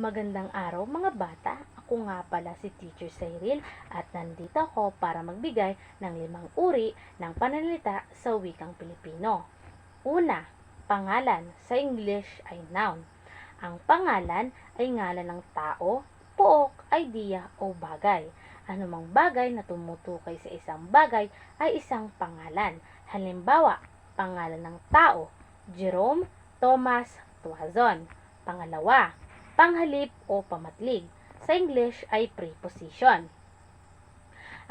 Magandang araw mga bata. Ako nga pala si Teacher Cyril at nandito ako para magbigay ng limang uri ng pananalita sa wikang Pilipino. Una, pangalan sa English ay noun. Ang pangalan ay ngalan ng tao, pook, idea o bagay. Anumang bagay na tumutukoy sa isang bagay ay isang pangalan. Halimbawa, pangalan ng tao, Jerome Thomas Tuazon. Pangalawa, panghalip o pamatlig. Sa English ay preposition.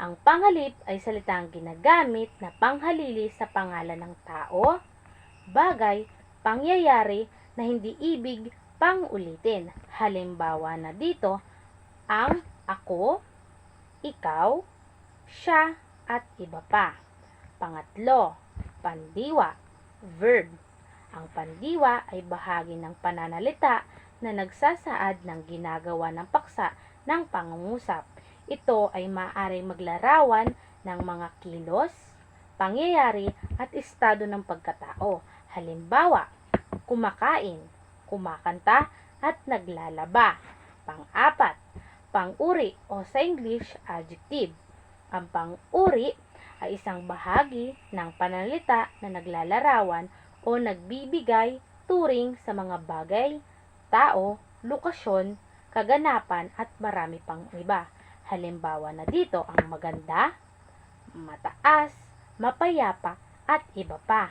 Ang panghalip ay salitang ginagamit na panghalili sa pangalan ng tao, bagay, pangyayari na hindi ibig pangulitin. Halimbawa na dito, ang ako, ikaw, siya, at iba pa. Pangatlo, pandiwa, verb. Ang pandiwa ay bahagi ng pananalita na nagsasaad ng ginagawa ng paksa ng pangungusap. Ito ay maaaring maglarawan ng mga kilos, pangyayari at estado ng pagkatao. Halimbawa, kumakain, kumakanta at naglalaba. Pang-apat, pang-uri o sa English, adjective. Ang pang-uri ay isang bahagi ng pananalita na naglalarawan o nagbibigay turing sa mga bagay, tao, lokasyon, kaganapan at marami pang iba. Halimbawa na dito ang maganda, mataas, mapayapa at iba pa.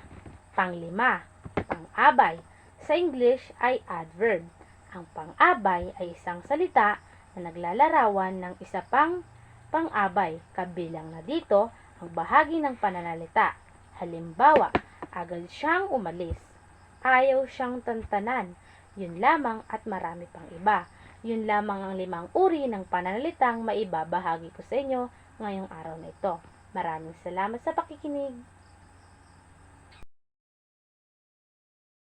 Panglima, pang-abay. Sa English ay adverb. Ang pang-abay ay isang salita na naglalarawan ng isa pang pang-abay kabilang na dito ang bahagi ng pananalita. Halimbawa, agad siyang umalis. Ayaw siyang tantanan. Yun lamang at marami pang iba. Yun lamang ang limang uri ng pananalitang maibabahagi ko sa inyo ngayong araw na ito. Maraming salamat sa pakikinig.